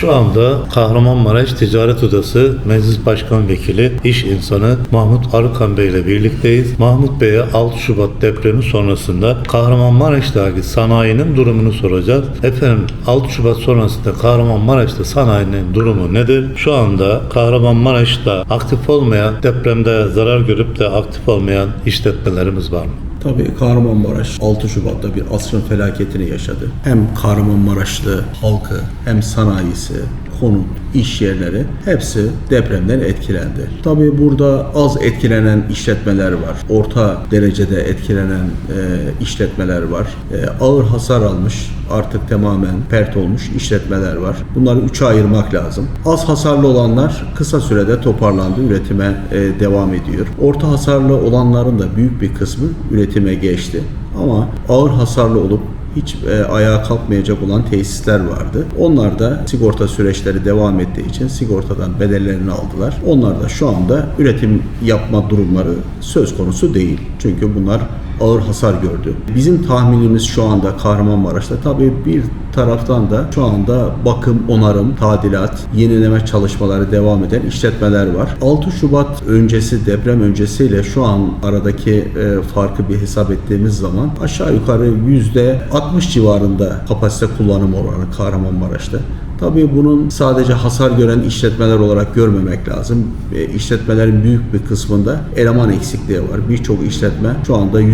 Şu anda Kahramanmaraş Ticaret Odası Meclis Başkan Vekili, iş insanı Mahmut Arıkan Bey ile birlikteyiz. Mahmut Bey'e 6 Şubat depremi sonrasında Kahramanmaraş'taki sanayinin durumunu soracağız. Efendim 6 Şubat sonrasında Kahramanmaraş'ta sanayinin durumu nedir? Şu anda Kahramanmaraş'ta aktif olmayan, depremde zarar görüp de aktif olmayan işletmelerimiz var mı? Tabii Kahramanmaraş 6 Şubat'ta bir asrın felaketini yaşadı. Hem Kahramanmaraşlı halkı hem sanayisi, konut, iş yerleri hepsi depremden etkilendi. Tabii burada az etkilenen işletmeler var. Orta derecede etkilenen e, işletmeler var. E, ağır hasar almış, artık tamamen pert olmuş işletmeler var. Bunları üçe ayırmak lazım. Az hasarlı olanlar kısa sürede toparlandı, üretime e, devam ediyor. Orta hasarlı olanların da büyük bir kısmı üretime geçti. Ama ağır hasarlı olup hiç e, ayağa kalkmayacak olan tesisler vardı. Onlar da sigorta süreçleri devam ettiği için sigortadan bedellerini aldılar. Onlar da şu anda üretim yapma durumları söz konusu değil. Çünkü bunlar ağır hasar gördü. Bizim tahminimiz şu anda Kahramanmaraş'ta tabii bir taraftan da şu anda bakım, onarım, tadilat, yenileme çalışmaları devam eden işletmeler var. 6 Şubat öncesi, deprem öncesiyle şu an aradaki e, farkı bir hesap ettiğimiz zaman aşağı yukarı %60 civarında kapasite kullanım oranı Kahramanmaraş'ta. Tabii bunun sadece hasar gören işletmeler olarak görmemek lazım. E, işletmelerin büyük bir kısmında eleman eksikliği var. Birçok işletme şu anda %25-30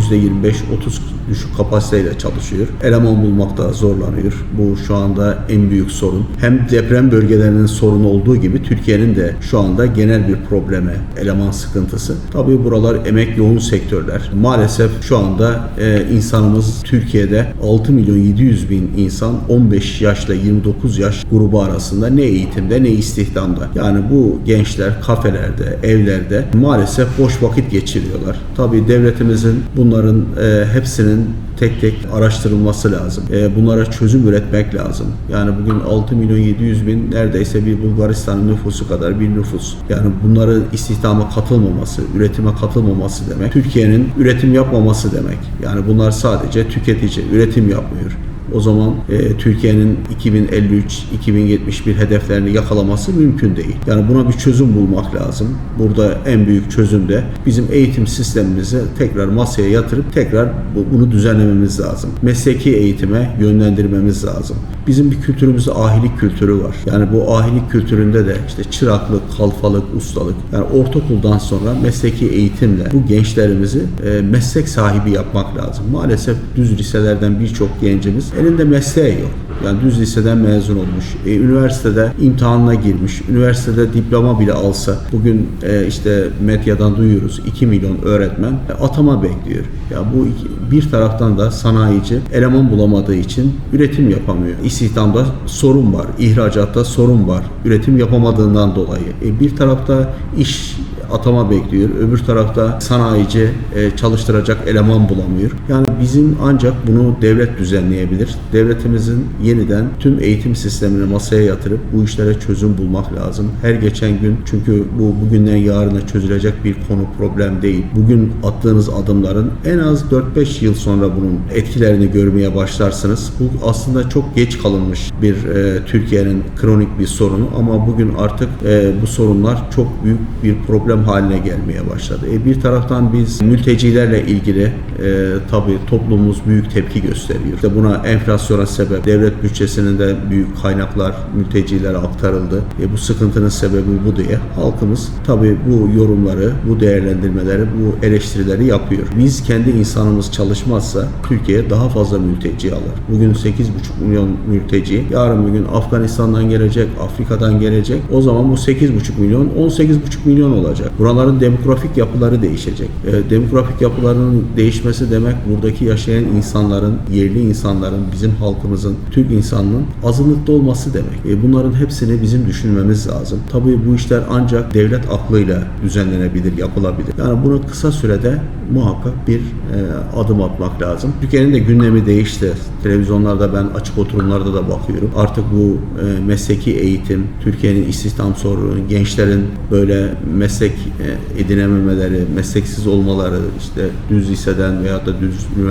düşük kapasiteyle çalışıyor. Eleman bulmakta zorlanıyor. Bu şu anda en büyük sorun. Hem deprem bölgelerinin sorunu olduğu gibi Türkiye'nin de şu anda genel bir problemi, eleman sıkıntısı. Tabii buralar emek yoğun sektörler. Maalesef şu anda e, insanımız Türkiye'de 6 milyon 700 bin insan 15 yaşla 29 yaş grubu arasında ne eğitimde ne istihdamda. Yani bu gençler kafelerde, evlerde maalesef boş vakit geçiriyorlar. Tabii devletimizin bunların e, hepsinin tek tek araştırılması lazım. E, bunlara çözüm üretmek lazım. Yani bugün 6 milyon 700 bin neredeyse bir Bulgaristan'ın nüfusu kadar bir nüfus. Yani bunların istihdama katılmaması, üretime katılmaması demek. Türkiye'nin üretim yapmaması demek. Yani bunlar sadece tüketici, üretim yapmıyor. O zaman e, Türkiye'nin 2053-2071 hedeflerini yakalaması mümkün değil. Yani buna bir çözüm bulmak lazım. Burada en büyük çözüm de bizim eğitim sistemimizi tekrar masaya yatırıp tekrar bu, bunu düzenlememiz lazım. Mesleki eğitime yönlendirmemiz lazım. Bizim bir kültürümüzde ahilik kültürü var. Yani bu ahilik kültüründe de işte çıraklık, kalfalık, ustalık yani ortaokuldan sonra mesleki eğitimle bu gençlerimizi e, meslek sahibi yapmak lazım. Maalesef düz liselerden birçok gencimiz elinde mesleği yok. Yani düz liseden mezun olmuş, e, üniversitede imtihanına girmiş, üniversitede diploma bile alsa bugün e, işte medyadan duyuyoruz 2 milyon öğretmen e, atama bekliyor. Ya bu bir taraftan da sanayici eleman bulamadığı için üretim yapamıyor. İstihdamda sorun var, ihracatta sorun var, üretim yapamadığından dolayı. E, bir tarafta iş atama bekliyor. Öbür tarafta sanayici e, çalıştıracak eleman bulamıyor. Yani bizim ancak bunu devlet düzenleyebilir. Devletimizin yeniden tüm eğitim sistemini masaya yatırıp bu işlere çözüm bulmak lazım. Her geçen gün çünkü bu bugünden yarına çözülecek bir konu problem değil. Bugün attığınız adımların en az 4-5 yıl sonra bunun etkilerini görmeye başlarsınız. Bu aslında çok geç kalınmış bir e, Türkiye'nin kronik bir sorunu ama bugün artık e, bu sorunlar çok büyük bir problem haline gelmeye başladı. E, bir taraftan biz mültecilerle ilgili e, tabii toplumumuz büyük tepki gösteriyor. İşte buna enflasyona sebep, devlet bütçesinin de büyük kaynaklar mültecilere aktarıldı. E, bu sıkıntının sebebi bu diye halkımız tabii bu yorumları, bu değerlendirmeleri, bu eleştirileri yapıyor. Biz kendi insanımız çalışmazsa Türkiye daha fazla mülteci alır. Bugün 8,5 milyon mülteci, yarın bir gün Afganistan'dan gelecek, Afrika'dan gelecek. O zaman bu 8,5 milyon 18,5 milyon olacak. Buraların demografik yapıları değişecek. E, demografik yapılarının değişmesi demek buradaki yaşayan insanların, yerli insanların, bizim halkımızın, Türk insanının azınlıkta olması demek. E, bunların hepsini bizim düşünmemiz lazım. Tabii bu işler ancak devlet aklıyla düzenlenebilir, yapılabilir. Yani bunu kısa sürede muhakkak bir e, adım atmak lazım. Türkiye'nin de gündemi değişti. Televizyonlarda ben açık oturumlarda da bakıyorum. Artık bu e, mesleki eğitim, Türkiye'nin istihdam sorunu, gençlerin böyle meslek e, edinememeleri, mesleksiz olmaları, işte düz liseden veya da düz üniversiteden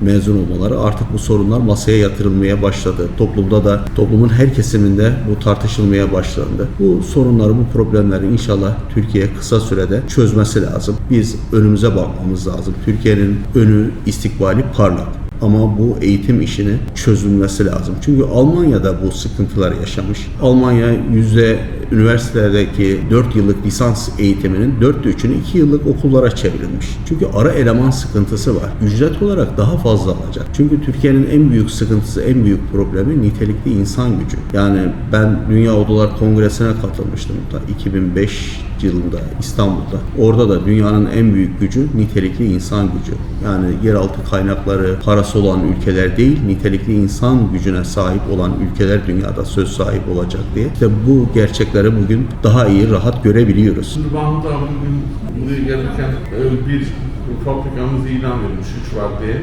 mezun olmaları artık bu sorunlar masaya yatırılmaya başladı. Toplumda da toplumun her kesiminde bu tartışılmaya başlandı. Bu sorunları, bu problemleri inşallah Türkiye kısa sürede çözmesi lazım. Biz önümüze bakmamız lazım. Türkiye'nin önü, istikbali parlak. Ama bu eğitim işini çözülmesi lazım. Çünkü Almanya'da bu sıkıntılar yaşamış. Almanya yüzde üniversitelerdeki 4 yıllık lisans eğitiminin 4'te 3'ünü 2 yıllık okullara çevrilmiş. Çünkü ara eleman sıkıntısı var. Ücret olarak daha fazla alacak. Çünkü Türkiye'nin en büyük sıkıntısı, en büyük problemi nitelikli insan gücü. Yani ben Dünya Odalar Kongresi'ne katılmıştım da 2005 yılında İstanbul'da. Orada da dünyanın en büyük gücü nitelikli insan gücü. Yani yeraltı kaynakları, parası olan ülkeler değil, nitelikli insan gücüne sahip olan ülkeler dünyada söz sahibi olacak diye. İşte bu gerçekleri bugün daha iyi, rahat görebiliyoruz. Şimdi Mahmut abi bugün buraya gelirken e, bir fabrikamız ilan vermiş 3 var diye.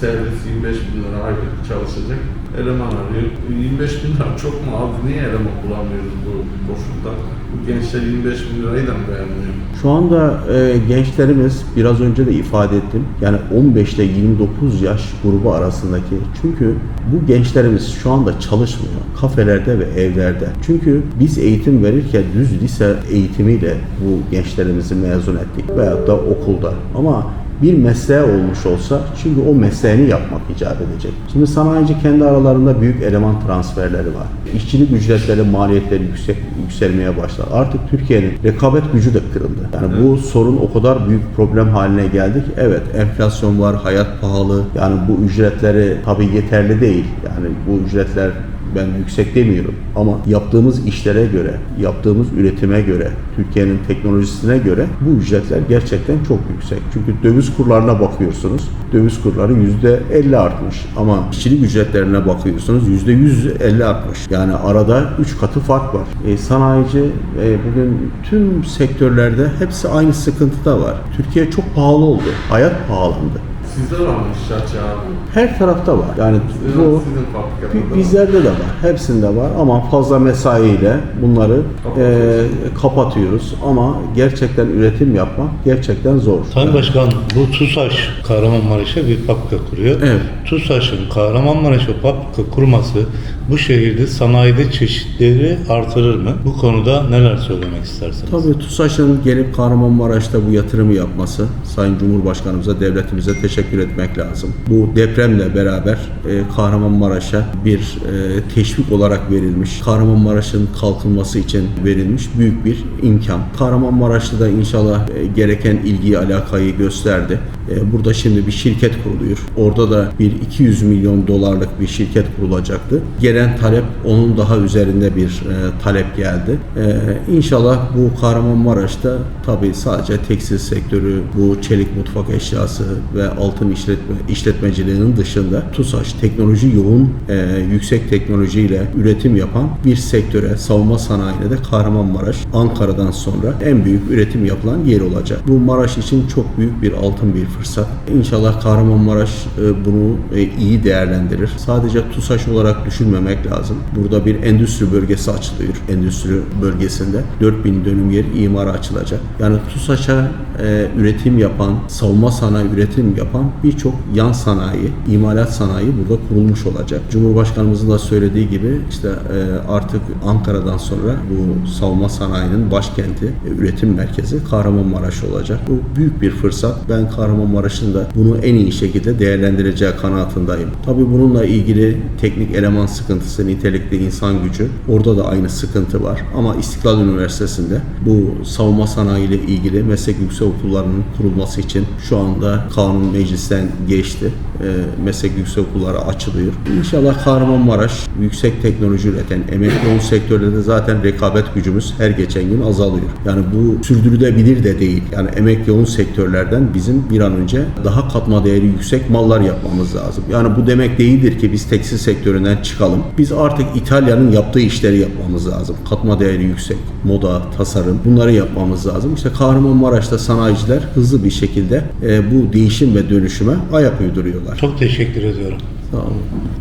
Servis 25 bin lira aylık çalışacak. Eleman arıyor. 25 bin lira çok mu az? Niye eleman bulamıyoruz bu koşulda? Bu gençler 25 bin lirayı da mı beğenmiyor? Şu anda e, gençlerimiz biraz önce de ifade ettim. Yani 15 ile 29 yaş grubu arasındaki. Çünkü bu gençlerimiz şu anda çalışmıyor. Kafelerde ve evlerde. Çünkü biz eğitim verirken düz lise eğitimiyle bu gençlerimizi mezun ettik. Veyahut da okulda. Ama bir mesleğe olmuş olsa çünkü o mesleğini yapmak icap edecek. Şimdi sanayici kendi aralarında büyük eleman transferleri var. İşçilik ücretleri, maliyetleri yüksek yükselmeye başladı. Artık Türkiye'nin rekabet gücü de kırıldı. Yani bu sorun o kadar büyük problem haline geldi ki evet enflasyon var, hayat pahalı. Yani bu ücretleri tabii yeterli değil. Yani bu ücretler ben yüksek demiyorum ama yaptığımız işlere göre, yaptığımız üretime göre, Türkiye'nin teknolojisine göre bu ücretler gerçekten çok yüksek. Çünkü döviz kurlarına bakıyorsunuz, döviz kurları yüzde 50 artmış ama işçilik ücretlerine bakıyorsunuz yüzde 150 artmış. Yani arada 3 katı fark var. E, sanayici e, bugün tüm sektörlerde hepsi aynı sıkıntıda var. Türkiye çok pahalı oldu, hayat pahalandı. Sizde var mı işçi abi? Her tarafta var. Yani Sizin, bu sizin. Bizlerde de var. Hepsinde var ama fazla mesaiyle bunları Kapatıyoruz. e, kapatıyoruz. Ama gerçekten üretim yapmak gerçekten zor. Sayın Başkan bu TUSAŞ Kahramanmaraş'a bir fabrika kuruyor. Evet. TUSAŞ'ın Kahramanmaraş'a fabrika kurması bu şehirde sanayide çeşitleri artırır mı? Bu konuda neler söylemek istersiniz? Tabii TUSAŞ'ın gelip Kahramanmaraş'ta bu yatırımı yapması Sayın Cumhurbaşkanımıza, devletimize teşekkür etmek lazım. Bu depremle beraber e, Kahramanmaraş'a bir e, teşvik olarak verilmiş, Kahramanmaraş'ın kalkınması için verilmiş büyük bir imkan. Kahramanmaraş'ta da inşallah e, gereken ilgiyi, alakayı gösterdi. E, burada şimdi bir şirket kuruluyor. Orada da bir 200 milyon dolarlık bir şirket kurulacaktı. Gelen talep onun daha üzerinde bir e, talep geldi. E, inşallah bu Kahramanmaraş'ta tabii sadece tekstil sektörü, bu çelik mutfak eşyası ve altın işletme, işletmeciliğinin dışında TUSAŞ teknoloji yoğun, e, yüksek teknolojiyle üretim yapan bir sektöre, savunma sanayine de Kahramanmaraş Ankara'dan sonra en büyük üretim yapılan yer olacak. Bu Maraş için çok büyük bir altın bir fırsat. İnşallah Kahramanmaraş e, bunu e, iyi değerlendirir. Sadece TUSAŞ olarak düşünmemek lazım. Burada bir endüstri bölgesi açılıyor. Endüstri bölgesinde 4000 dönüm yer imara açılacak. Yani TUSAŞ'a e, üretim yapan, savunma sanayi üretim yapan birçok yan sanayi, imalat sanayi burada kurulmuş olacak. Cumhurbaşkanımızın da söylediği gibi işte e, artık Ankara'dan sonra bu savunma sanayinin başkenti, e, üretim merkezi Kahramanmaraş olacak. Bu büyük bir fırsat. Ben Kahramanmaraş'ın da bunu en iyi şekilde değerlendireceği kanaatindeyim. Tabii bununla ilgili teknik eleman sıkıntısı, nitelikli insan gücü orada da aynı sıkıntı var. Ama İstiklal Üniversitesi'nde bu savunma sanayi ile ilgili meslek yüksek okullarının kurulması için şu anda kanun meclisten geçti. E, meslek yüksek okulları açılıyor. İnşallah Kahramanmaraş yüksek teknoloji üreten emekli yoğun sektörde de zaten rekabet gücümüz her geçen gün azalıyor. Yani bu sürdürülebilir de değil. Yani emek yoğun sektörlerden bizim bir an önce daha katma değeri yüksek mallar yapmamız lazım. Yani bu demek değildir ki biz tekstil sektöründen çıkalım. Biz artık İtalya'nın yaptığı işleri yapmamız lazım. Katma değeri yüksek, moda, tasarım bunları yapmamız lazım. İşte Kahramanmaraş'ta sanayiciler hızlı bir şekilde e, bu değişim ve dönüşüme ayak uyduruyorlar. Çok teşekkür ediyorum. Sağ olun.